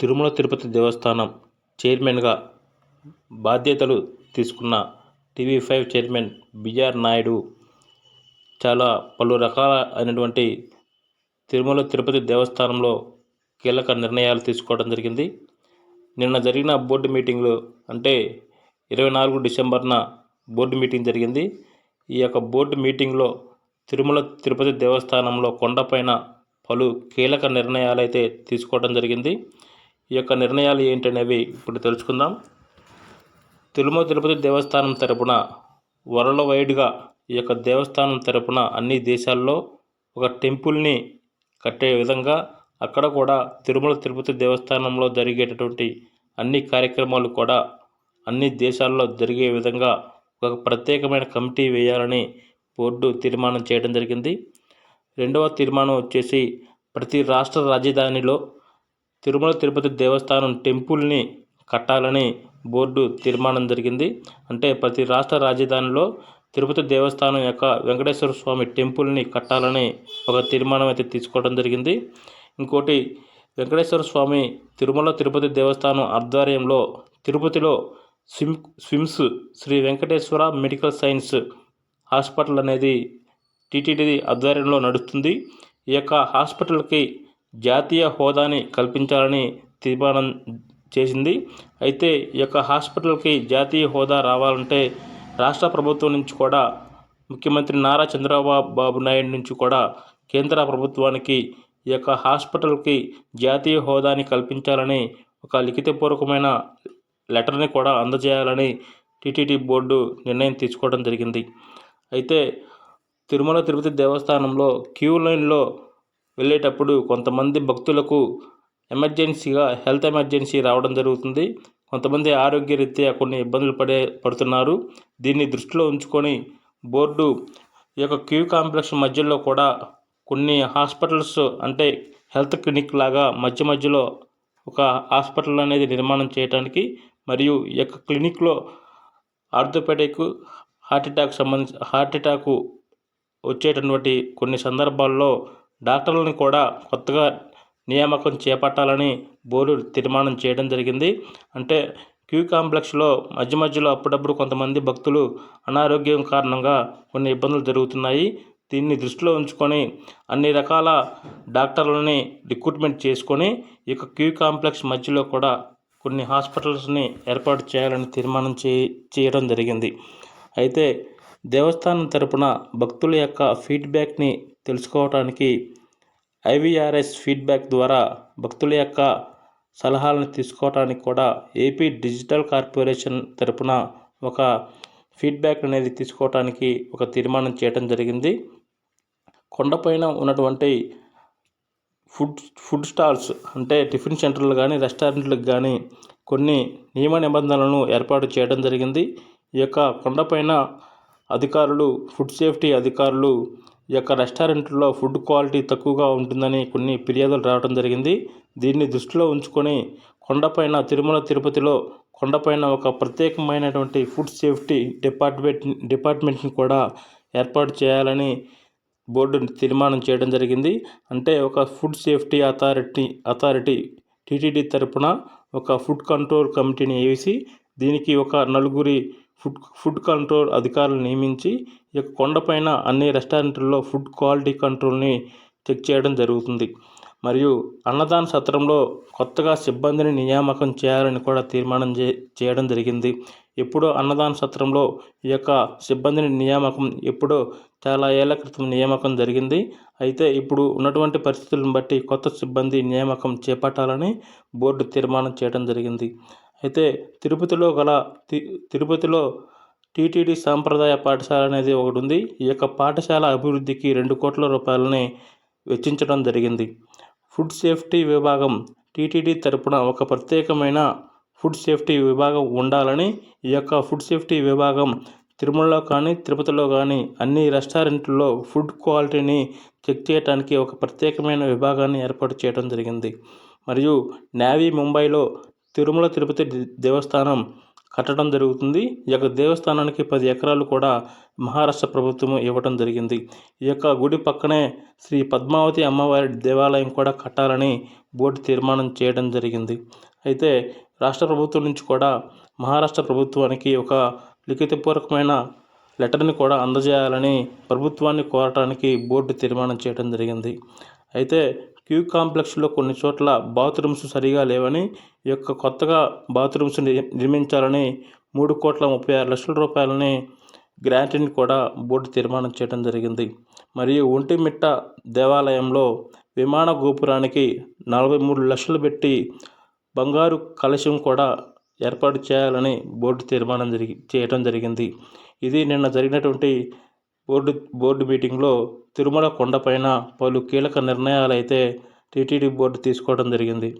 తిరుమల తిరుపతి దేవస్థానం చైర్మన్గా బాధ్యతలు తీసుకున్న TV five chairman BR Naidu చాలా పలు రకాల అయినటువంటి తిరుమల తిరుపతి దేవస్థానంలో కీలక నిర్ణయాలు తీసుకోవడం జరిగింది. నిన్న జరిగిన బోర్డు మీటింగ్లో అంటే ఇరవై నాలుగు డిసెంబర్న బోర్డు మీటింగ్ జరిగింది. ఈ యొక్క బోర్డు మీటింగ్లో తిరుమల తిరుపతి దేవస్థానంలో కొండపైన పలు కీలక నిర్ణయాలు అయితే తీసుకోవడం జరిగింది. ఈ యొక్క నిర్ణయాలు ఏంటనేవి ఇప్పుడు తెలుసుకుందాం. తిరుమల తిరుపతి దేవస్థానం తరపున వరల్డ్ వైడ్గా ఈ యొక్క దేవస్థానం తరపున అన్ని దేశాల్లో ఒక టెంపుల్ని కట్టే విధంగా అక్కడ కూడా తిరుమల తిరుపతి దేవస్థానంలో జరిగేటటువంటి అన్ని కార్యక్రమాలు కూడా అన్ని దేశాల్లో జరిగే విధంగా ఒక ప్రత్యేకమైన కమిటీ వేయాలని బోర్డు తీర్మానం చేయడం జరిగింది. రెండవ తీర్మానం వచ్చేసి ప్రతి రాష్ట్ర రాజధానిలో తిరుమల తిరుపతి దేవస్థానం టెంపుల్ని కట్టాలని బోర్డు తీర్మానం జరిగింది. అంటే ప్రతి రాష్ట్ర రాజధానిలో తిరుపతి దేవస్థానం యొక్క వెంకటేశ్వర స్వామి టెంపుల్ని కట్టాలని ఒక తీర్మానం అయితే తీసుకోవడం జరిగింది. ఇంకోటి వెంకటేశ్వర స్వామి తిరుమల తిరుపతి దేవస్థానం ఆధ్వర్యంలో తిరుపతిలో swim SVIMS Sri Venkateswara medical science hospital అనేది టీటీడీ ఆధ్వర్యంలో నడుస్తుంది. ఈ యొక్క హాస్పిటల్కి జాతీయ హోదాని కల్పించాలని తీర్మానం చేసింది. అయితే ఈ యొక్క హాస్పిటల్కి జాతీయ హోదా రావాలంటే రాష్ట్ర ప్రభుత్వం నుంచి కూడా ముఖ్యమంత్రి నారా చంద్రబాబు బాబు నాయుడు నుంచి కూడా కేంద్ర ప్రభుత్వానికి ఈ యొక్క హాస్పిటల్కి జాతీయ హోదాని కల్పించాలని ఒక లిఖితపూర్వకమైన లెటర్ని కూడా అందజేయాలని టీటీడీ బోర్డు నిర్ణయం తీసుకోవడం జరిగింది. అయితే తిరుమల తిరుపతి దేవస్థానంలో క్యూ లైన్లో వెళ్ళేటప్పుడు కొంతమంది భక్తులకు ఎమర్జెన్సీగా హెల్త్ ఎమర్జెన్సీ రావడం జరుగుతుంది. కొంతమంది ఆరోగ్యరీత్యా కొన్ని ఇబ్బందులు పడే పడుతున్నారు. దీన్ని దృష్టిలో ఉంచుకొని బోర్డు ఈ యొక్క క్యూ కాంప్లెక్స్ మధ్యలో కూడా కొన్ని హాస్పిటల్స్ అంటే హెల్త్ క్లినిక్ లాగా మధ్య మధ్యలో ఒక హాస్పిటల్ అనేది నిర్మాణం చేయడానికి మరియు ఈ యొక్క క్లినిక్లో ఆర్థోపెడిక్ హార్ట్ అటాక్ సంబంధించి హార్ట్ అటాక్ వచ్చేటటువంటి కొన్ని సందర్భాల్లో డాక్టర్లను కూడా కొత్తగా నియామకం చేపట్టాలని బోర్డు తీర్మానం చేయడం జరిగింది. అంటే క్యూ కాంప్లెక్స్లో మధ్య మధ్యలో అప్పుడప్పుడు కొంతమంది భక్తులు అనారోగ్యం కారణంగా కొన్ని ఇబ్బందులు జరుగుతున్నాయి. దీన్ని దృష్టిలో ఉంచుకొని అన్ని రకాల డాక్టర్లని రిక్రూట్మెంట్ చేసుకొని ఈ యొక్క క్యూ కాంప్లెక్స్ మధ్యలో కూడా కొన్ని హాస్పిటల్స్ని ఏర్పాటు చేయాలని తీర్మానం చే చేయడం జరిగింది. అయితే దేవస్థానం తరపున భక్తుల యొక్క ఫీడ్బ్యాక్ని తెలుసుకోవడానికి ఐవీఆర్ఎస్ ఫీడ్బ్యాక్ ద్వారా భక్తుల యొక్క సలహాలను తీసుకోవటానికి కూడా ఏపీ డిజిటల్ కార్పొరేషన్ తరపున ఒక ఫీడ్బ్యాక్ అనేది తీసుకోవటానికి ఒక తీర్మానం చేయడం జరిగింది. కొండపైన ఉన్నటువంటి ఫుడ్ ఫుడ్ స్టాల్స్ అంటే టిఫిన్ సెంటర్లు కానీ రెస్టారెంట్లకు కానీ కొన్ని నియమ నిబంధనలను ఏర్పాటు చేయడం జరిగింది. ఈ యొక్క కొండపైన అధికారులు ఫుడ్ సేఫ్టీ అధికారులు ఈ యొక్క రెస్టారెంట్లో ఫుడ్ క్వాలిటీ తక్కువగా ఉంటుందని కొన్ని ఫిర్యాదులు రావడం జరిగింది. దీన్ని దృష్టిలో ఉంచుకొని కొండపైన తిరుమల తిరుపతిలో కొండపైన ఒక ప్రత్యేకమైనటువంటి ఫుడ్ సేఫ్టీ డిపార్ట్మెంట్ డిపార్ట్మెంట్ని కూడా ఏర్పాటు చేయాలని బోర్డు తీర్మానం చేయడం జరిగింది. అంటే ఒక food safety authority authority TTD తరపున ఒక ఫుడ్ కంట్రోల్ కమిటీని వేసి దీనికి ఒక నలుగురి ఫుడ్ ఫుడ్ కంట్రోల్ అధికారులు నియమించి ఈ యొక్క కొండపైన అన్ని రెస్టారెంట్లలో ఫుడ్ క్వాలిటీ కంట్రోల్ని చెక్ చేయడం జరుగుతుంది. మరియు అన్నదాన సత్రంలో కొత్తగా సిబ్బందిని నియామకం చేయాలని కూడా తీర్మానం చే చేయడం జరిగింది. ఎప్పుడో అన్నదాన సత్రంలో ఈ యొక్క సిబ్బందిని నియామకం ఎప్పుడో చాలా ఏళ్ళ క్రితం నియామకం జరిగింది. అయితే ఇప్పుడు ఉన్నటువంటి పరిస్థితులను బట్టి కొత్త సిబ్బంది నియామకం చేపట్టాలని బోర్డు తీర్మానం చేయడం జరిగింది. అయితే తిరుపతిలో గల తి తిరుపతిలో టీటీడీ సాంప్రదాయ పాఠశాల అనేది ఒకటి ఉంది ఈ యొక్క పాఠశాల అభివృద్ధికి రెండు కోట్ల రూపాయలని వెచ్చించడం జరిగింది. ఫుడ్ సేఫ్టీ విభాగం టీటీడీ తరపున ఒక ప్రత్యేకమైన ఫుడ్ సేఫ్టీ విభాగం ఉండాలని ఈ యొక్క ఫుడ్ సేఫ్టీ విభాగం తిరుమలలో కానీ తిరుపతిలో కానీ అన్ని రెస్టారెంట్లలో ఫుడ్ క్వాలిటీని చెక్ చేయడానికి ఒక ప్రత్యేకమైన విభాగాన్ని ఏర్పాటు చేయడం జరిగింది. మరియు నేవీ ముంబైలో తిరుమల తిరుపతి దేవస్థానం కట్టడం జరుగుతుంది. ఈ యొక్క దేవస్థానానికి పది ఎకరాలు కూడా మహారాష్ట్ర ప్రభుత్వం ఇవ్వడం జరిగింది. ఈ యొక్క గుడి పక్కనే శ్రీ పద్మావతి అమ్మవారి దేవాలయం కూడా కట్టాలని బోర్డు తీర్మానం చేయడం జరిగింది. అయితే రాష్ట్ర ప్రభుత్వం నుంచి కూడా మహారాష్ట్ర ప్రభుత్వానికి ఒక లిఖితపూర్వకమైన లెటర్ని కూడా అందజేయాలని ప్రభుత్వాన్ని కోరటానికి బోర్డు తీర్మానం చేయడం జరిగింది. అయితే క్యూ కాంప్లెక్స్లో కొన్ని చోట్ల బాత్రూమ్స్ సరిగా లేవని ఈ యొక్క కొత్తగా బాత్రూమ్స్ ని- నిర్మించాలని మూడు కోట్ల ముప్పై ఆరు లక్షల రూపాయలని గ్రాంట్ని కూడా బోర్డు తీర్మానం చేయడం జరిగింది. మరియు ఒంటిమిట్ట దేవాలయంలో విమాన గోపురానికి నలభై మూడు లక్షలు పెట్టి బంగారు కలశం కూడా ఏర్పాటు చేయాలని బోర్డు తీర్మానం జరిగి చేయడం జరిగింది. ఇది నిన్న జరిగినటువంటి బోర్డు బోర్డు మీటింగ్లో తిరుమల కొండపైన పలు కీలక నిర్ణయాలు అయితే టీటీడీ బోర్డు తీసుకోవడం జరిగింది.